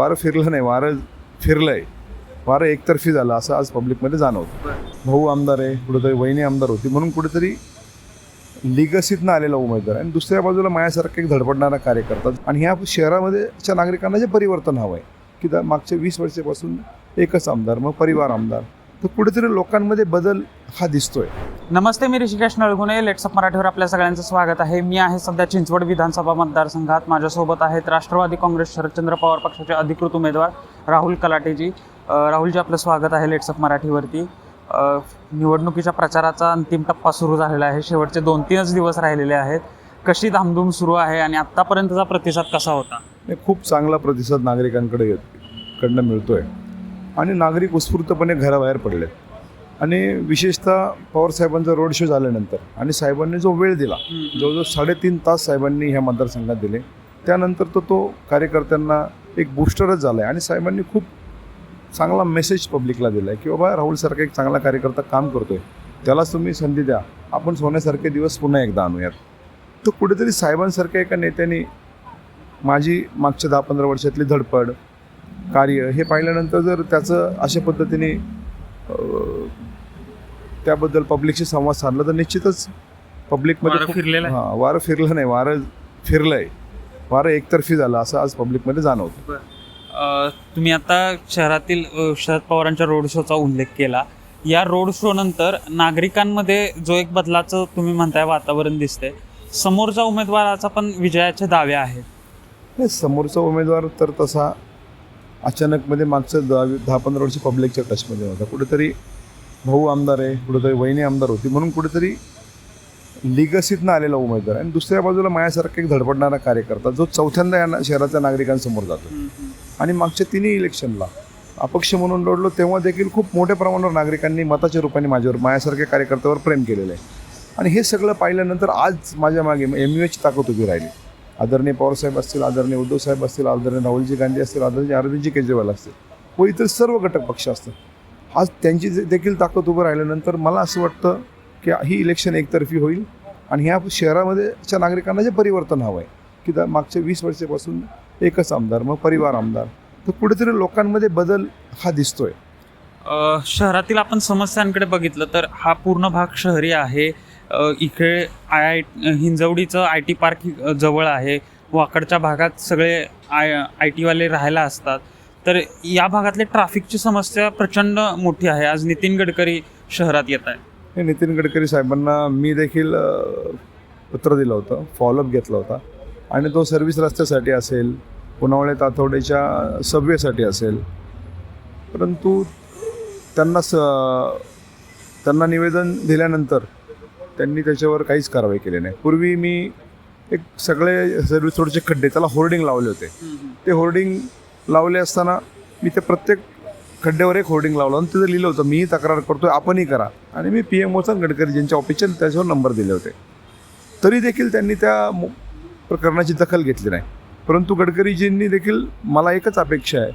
वारं फिरलं नाही वारं फिरलं आहे वारं एकतर्फी झालं असं आज पब्लिकमध्ये जाणवतं. भाऊ आमदार आहे कुठेतरी वहिनी आमदार होती म्हणून कुठेतरी लिगसीतनं आलेला उमेदवार आणि दुसऱ्या बाजूला माझ्यासारखा एक धडपडणारा कार्यकर्ता. आणि ह्या शहरामध्येच्या नागरिकांना जे परिवर्तन हवं आहे की मागच्या वीस वर्षापासून एकच आमदार मग परिवार आमदार. तर कुठेतरी लोकांमध्ये बदल हा दिसतोय. नमस्ते मी ऋषिकेश नळगुणे लेट्सअप मराठीवर आपल्या सगळ्यांचं स्वागत आहे. मी आहे सध्या चिंचवड विधानसभा मतदारसंघात. माझ्यासोबत आहेत राष्ट्रवादी काँग्रेस शरदचंद्र पवार पक्षाचे अधिकृत उमेदवार राहुल कलाटेजी. राहुलजी आपलं स्वागत आहे लेट्सअप मराठीवरती. अ, निवडणुकीच्या प्रचाराचा अंतिम टप्पा सुरू झालेला आहे. शेवटचे दोन तीनच दिवस राहिलेले आहेत. कशी धामधूम सुरू आहे आणि आत्तापर्यंतचा प्रतिसाद कसा होता? खूप चांगला प्रतिसाद नागरिकांकडे कडनं मिळतोय. आणि नागरिक उत्स्फूर्तपणे घराबाहेर पडले. आणि विशेषतः पवारसाहेबांचा रोड शो झाल्यानंतर आणि साहेबांनी जो वेळ दिला जवळजवळ साडेतीन तास साहेबांनी ह्या मतदारसंघात दिले. त्यानंतर तर तो कार्यकर्त्यांना एक बूस्टरच झाला आहे आणि साहेबांनी खूप चांगला मेसेज पब्लिकला दिला आहे की बाबा राहुलसारखा एक चांगला कार्यकर्ता काम करतो आहे त्यालाच तुम्ही संधी द्या. आपण सोन्यासारखे दिवस पुन्हा एकदा आणूयात. तर कुठेतरी साहेबांसारख्या एका नेत्याने माझी मागच्या दहा पंधरा वर्षातली धडपड कार्य हे पाहिल्यानंतर जर त्याचं अशा पद्धतीने त्याबद्दल पब्लिकशी संवाद साधला तर निश्चितच पब्लिकमध्ये फिरलेलं आहे? हां वारं फिरलं नाही वारं फिरलंय. वारं एकतर्फी झालं असं आज पब्लिकमध्ये जाणवतं. तुम्ही आता शहरातील शरद पवारांच्या रोड शोचा उल्लेख केला. या रोड शो नंतर नागरिकांमध्ये जो एक बदलाचं तुम्ही म्हणताय वातावरण दिसतंय समोरच्या उमेदवाराचा पण विजयाचे दावे आहेत. समोरचा उमेदवार तर तसा अचानकमध्ये मागचं दहा दहा पंधरा वर्ष पब्लिकच्या टचमध्ये होता. कुठेतरी भाऊ आमदार आहे कुठेतरी वहिनी आमदार होती म्हणून कुठेतरी लिगसीतनं आलेला उमेदवार आणि दुसऱ्या बाजूला माझ्यासारखा एक धडपडणारा कार्यकर्ता जो चौथ्यांदा या ना- शहराच्या नागरिकांसमोर जातो. आणि मागच्या तिन्ही इलेक्शनला अपक्ष म्हणून लढलो तेव्हा देखील खूप मोठ्या प्रमाणावर नागरिकांनी मताच्या रूपाने माझ्यावर माझ्यासारख्या कार्यकर्त्यावर प्रेम केलेलं आहे. आणि हे सगळं पाहिल्यानंतर आज माझ्या मागे एम यू एची ताकद उभी राहिली. आदरणीय पवारसाहेब असतील आदरणीय उद्धव साहेब असतील आदरणीय राहुलजी गांधी असतील आदरणीय अरविंदजी केजरीवाल असतील व इतर सर्व घटक पक्ष असतात आज त्यांची जे- देखील ताकद उभं राहिल्यानंतर मला असं वाटतं की ही इलेक्शन एकतर्फी होईल आणि ह्या शहरामध्येच्या नागरिकांना जे परिवर्तन हवं आहे की त्या मागच्या वीस वर्षापासून एकच आमदार मग परिवार आमदार तर कुठेतरी लोकांमध्ये बदल हा दिसतोय. शहरातील आपण समस्यांकडे बघितलं तर हा पूर्ण भाग शहरी आहे. इकडे आय आय हिंजवडीचं आय टी पार्क जवळ आहे. वाकडच्या भागात सगळे आय आय टीवाले राहायला असतात. तर या भागातले ट्रॅफिकची समस्या प्रचंड मोठी आहे. आज नितीन गडकरी शहरात येत आहे. हे नितीन गडकरी साहेबांना मी देखील पत्र दिलं होतं फॉलोअप घेतला होता. आणि तो सर्व्हिस रस्त्यासाठी असेल पुनावळे तातवडेच्या सबवेसाठी असेल. परंतु त्यांना स त्यांना निवेदन दिल्यानंतर त्यांनी त्याच्यावर काहीच कारवाई केली नाही. पूर्वी मी एक सगळे सर्व्हिस रोडचे खड्डे त्याला होर्डिंग लावले होते. ते होर्डिंग लावले असताना मी ते प्रत्येक खड्ड्यावर एक होर्डिंग लावलं आणि तिथं लिहिलं होतं मीही तक्रार करतोय आपणही करा. आणि मी पी एम ओचा गडकरी ज्यांच्या ऑफिसचे त्याच्यावर नंबर दिले होते. तरी देखील त्यांनी त्या मु- प्रकरणाची दखल घेतली नाही. परंतु गडकरीजींनी देखील मला एकच अपेक्षा आहे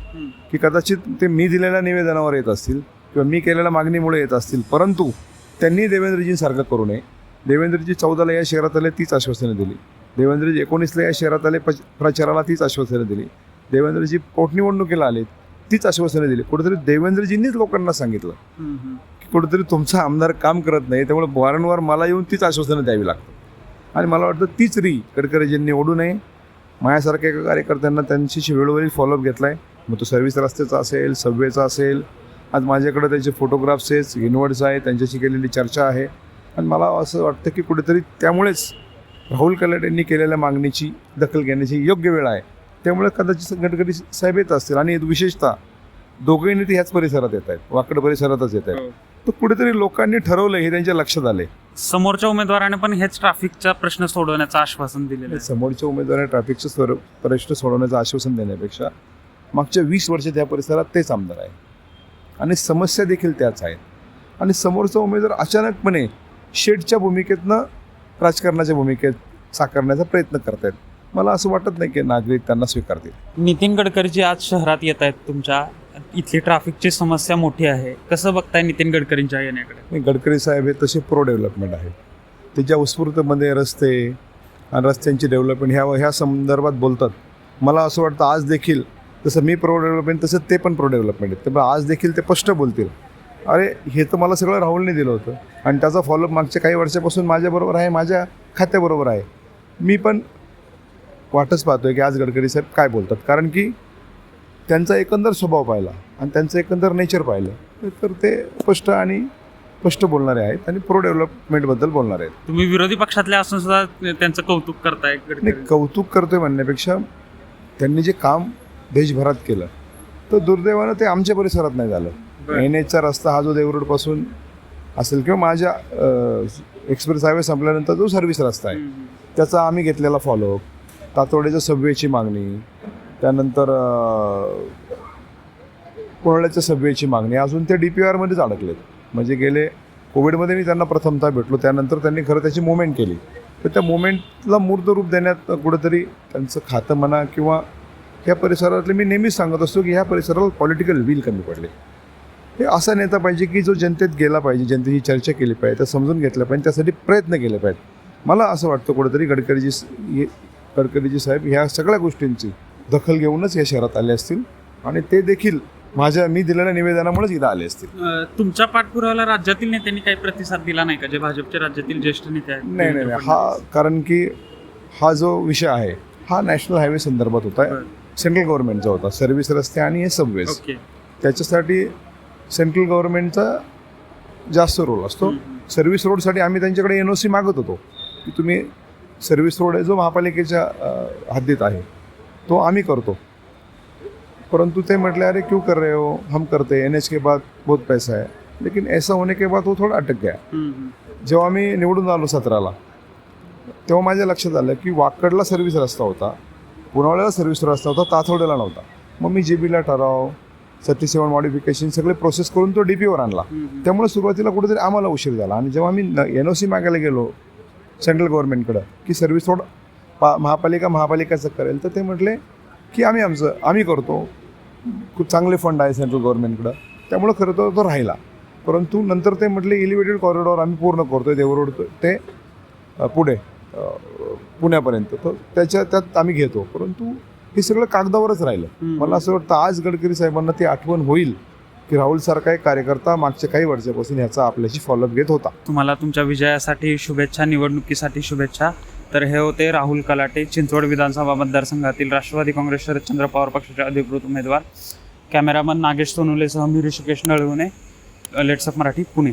की कदाचित ते मी दिलेल्या निवेदनावर येत असतील किंवा मी केलेल्या मागणीमुळे येत असतील परंतु त्यांनी देवेंद्रजींसारखं करू नये. देवेंद्रजी चौदाला या शहरात आले तीच आश्वासनं दिली. देवेंद्रजी एकोणीसला या शहरात आले प्रचाराला तीच आश्वासनं दिली. देवेंद्रजी पोटनिवडणुकीला आले तीच आश्वासनं दिली. कुठेतरी देवेंद्रजींनीच लोकांना सांगितलं. की कुठेतरी तुमचा आमदार काम करत नाही त्यामुळे वारंवार मला येऊन तीच आश्वासनं द्यावी लागतात. आणि मला वाटतं तीच री गडकरीजींनी ओढू नये. माझ्यासारख्या एका कार्यकर्त्यांना त्यांच्याशी वेळोवेळी फॉलोअप घेतला आहे मग तो सर्व्हिस रस्त्याचा असेल सबवेचा असेल. आज माझ्याकडे त्यांचे फोटोग्राफ्स आहेत इनवर्ड्स आहेत त्यांच्याशी केलेली चर्चा आहे. आणि मला असं वाटतं की कुठेतरी त्यामुळेच राहुल कलाट यांनी केलेल्या मागणीची दखल घेण्याची योग्य वेळ आहे. त्यामुळे कदाचित गडकरी साहेब येत असतील आणि विशेषतः दोघंही नेते ह्याच परिसरात येत आहेत वाकड परिसरातच येत आहेत. तर कुठेतरी लोकांनी ठरवलं हे त्यांच्या लक्षात आले समोरच्या उमेदवाराने पण हेच ट्रॅफिकचा प्रश्न सोडवण्याचं आश्वासन आहे. समोरच्या उमेदवारांनी ट्रॅफिकचं स्वर प्रश्न सोडवण्याचं आश्वासन देण्यापेक्षा मागच्या वीस वर्षात या परिसरात तेच आमदार आहे आणि समस्या देखील त्याच आहेत. आणि समोरचा उमेदवार अचानकपणे शेडच्या भूमिकेतनं राजकारणाच्या भूमिकेत साकारण्याचा प्रयत्न करतायत. मला असं वाटत नाही की नागरिक त्यांना स्वीकारतील. नितीन गडकरीजी आज शहरात येत आहेत तुमच्या. इथली ट्रॅफिकची समस्या मोठी आहे. कसं बघताय नितीन गडकरींच्या येण्याकडे? गडकरी साहेब हे तसे प्रो डेव्हलपमेंट आहे त्याच्या उत्स्फूर्तमध्ये रस्ते आणि रस्त्यांची डेव्हलपमेंट ह्या ह्या संदर्भात बोलतात. मला असं वाटतं आज देखील जसं मी प्रो डेव्हलपमेंट तसं ते पण प्रो डेव्हलपमेंट आहेत. त्यामुळे आज देखील ते स्पष्ट बोलतील. अरे हे तर मला सगळं राहुलने दिलं होतं. आणि त्याचा फॉलोअप मागच्या काही वर्षापासून माझ्याबरोबर आहे माझ्या खात्याबरोबर आहे. मी पण वाटच पाहतोय की आज गडकरी साहेब काय बोलतात. कारण की त्यांचा एकंदर स्वभाव पाहिला आणि त्यांचं एकंदर नेचर पाहिलं. तर ते स्पष्ट आणि स्पष्ट बोलणारे आहेत आणि प्रो डेव्हलपमेंटबद्दल बोलणारे आहेत. तुम्ही विरोधी पक्षातले असून सुद्धा त्यांचं कौतुक करताय. नाही कौतुक करतोय म्हणण्यापेक्षा त्यांनी जे काम देशभरात केलं तर दुर्दैवानं ते आमच्या परिसरात नाही झालं. एन एचचा रस्ता हा जो देवरोडपासून असेल किंवा माझ्या एक्सप्रेस हायवे संपल्यानंतर जो सर्व्हिस रस्ता आहे. त्याचा आम्ही घेतलेला फॉलोअप तातोड्याच्या सबवेची मागणी त्यानंतर पुरवळ्याच्या सबवेची मागणी. अजून ते डी पी आरमध्येच अडकलेत. म्हणजे गेले कोविडमध्ये मी त्यांना प्रथमतः भेटलो. त्यानंतर त्यांनी खरं त्याची मुवमेंट केली. तर त्या मुवमेंटला मूर्त रूप देण्यात कुठंतरी त्यांचं खातं म्हणा किंवा ह्या परिसरातले मी नेहमीच सांगत असतो की ह्या परिसराला पॉलिटिकल विल कमी पडले. हे असा नेता पाहिजे की जो जनतेत गेला पाहिजे जनतेची चर्चा केली पाहिजे त्या समजून घेतलं पाहिजे त्यासाठी प्रयत्न केले पाहिजेत. मला असं वाटतं कुठंतरी गडकरीजी गडकरीजी साहेब ह्या सगळ्या गोष्टींची दखल घेऊनच या शहरात आले असतील आणि ते देखील माझ्या मी दिलेल्या निवेदनामुळेच इथं आले असतील. तुमच्या पाठपुराव्याला राज्यातील नेत्यांनी काही प्रतिसाद दिला नाही का? जे भाजपचे राज्यातील ज्येष्ठ नेते आहेत? नाही नाही नाही. हा कारण की हा जो विषय आहे हा नॅशनल हायवे संदर्भात होता. सेंट्रल गव्हर्नमेंटचा होता. सर्व्हिस रस्ते आणि हे सबवेज त्याच्यासाठी सेंट्रल गव्हर्नमेंटचा जास्त रोल असतो. सर्व्हिस रोडसाठी आम्ही त्यांच्याकडे एन ओ सी मागत होतो की तुम्ही सर्व्हिस रोड आहे जो महापालिकेच्या हद्दीत आहे तो आम्ही करतो. परंतु ते म्हटले अरे क्यों कर रहे हो? हम करते. एन एच के बाद बहुत पैसा है. लेकिन ऐसा होने के बाद वो थोड़ा अटक गया. जेव्हा मी निवडून आलो सतराला तेव्हा माझ्या लक्षात आलं की वाकडला सर्व्हिस रस्ता होता. पुनावळ्याला सर्व्हिस रस्ता होता ताथवड्याला नव्हता. मग मी जे बीला ठराव सत्ती सेवन मॉडिफिकेशन सगळे प्रोसेस करून तो डी पीवर आणला. त्यामुळे सुरुवातीला कुठेतरी आम्हाला उशीर झाला. आणि जेव्हा मी एन ओ सी मागायला गेलो सेंट्रल गव्हर्नमेंटकडं की सर्व्हिस रोड पा महापालिका महापालिकाचं करेल तर ते म्हटले की आम्ही आमचं आम्ही करतो. खूप चांगले फंड आहे सेंट्रल गव्हर्नमेंटकडं त्यामुळं खरं तर तो राहिला. परंतु नंतर ते म्हटले एलिव्हेटेड कॉरिडॉर आम्ही पूर्ण करतो आहे देवरोड ते पुढे पुण्यापर्यंत. तर त्याच्या त्यात आम्ही घेतो. परंतु हे सगळं कागदावरच राहिलं. मला असं वाटतं आज गडकरी साहेबांना ती आठवण होईल की राहुल सारखा एक कार्यकर्ता मागच्या काही वर्षापासून ह्याचा आपल्याशी फॉलोअप घेत होता. तुम्हाला तुमच्या विजयासाठी शुभेच्छा निवडणुकीसाठी शुभेच्छा. तर हे होते राहुल कलाटे चिंचवड विधानसभा मतदारसंघातील राष्ट्रवादी काँग्रेस शरदचंद्र पवार पक्षाचे अधिकृत उमेदवार. कॅमेरामन नागेश सोनुलेसह मी ऋषिकेश नळवणे. लेट्सअप मराठी पुणे.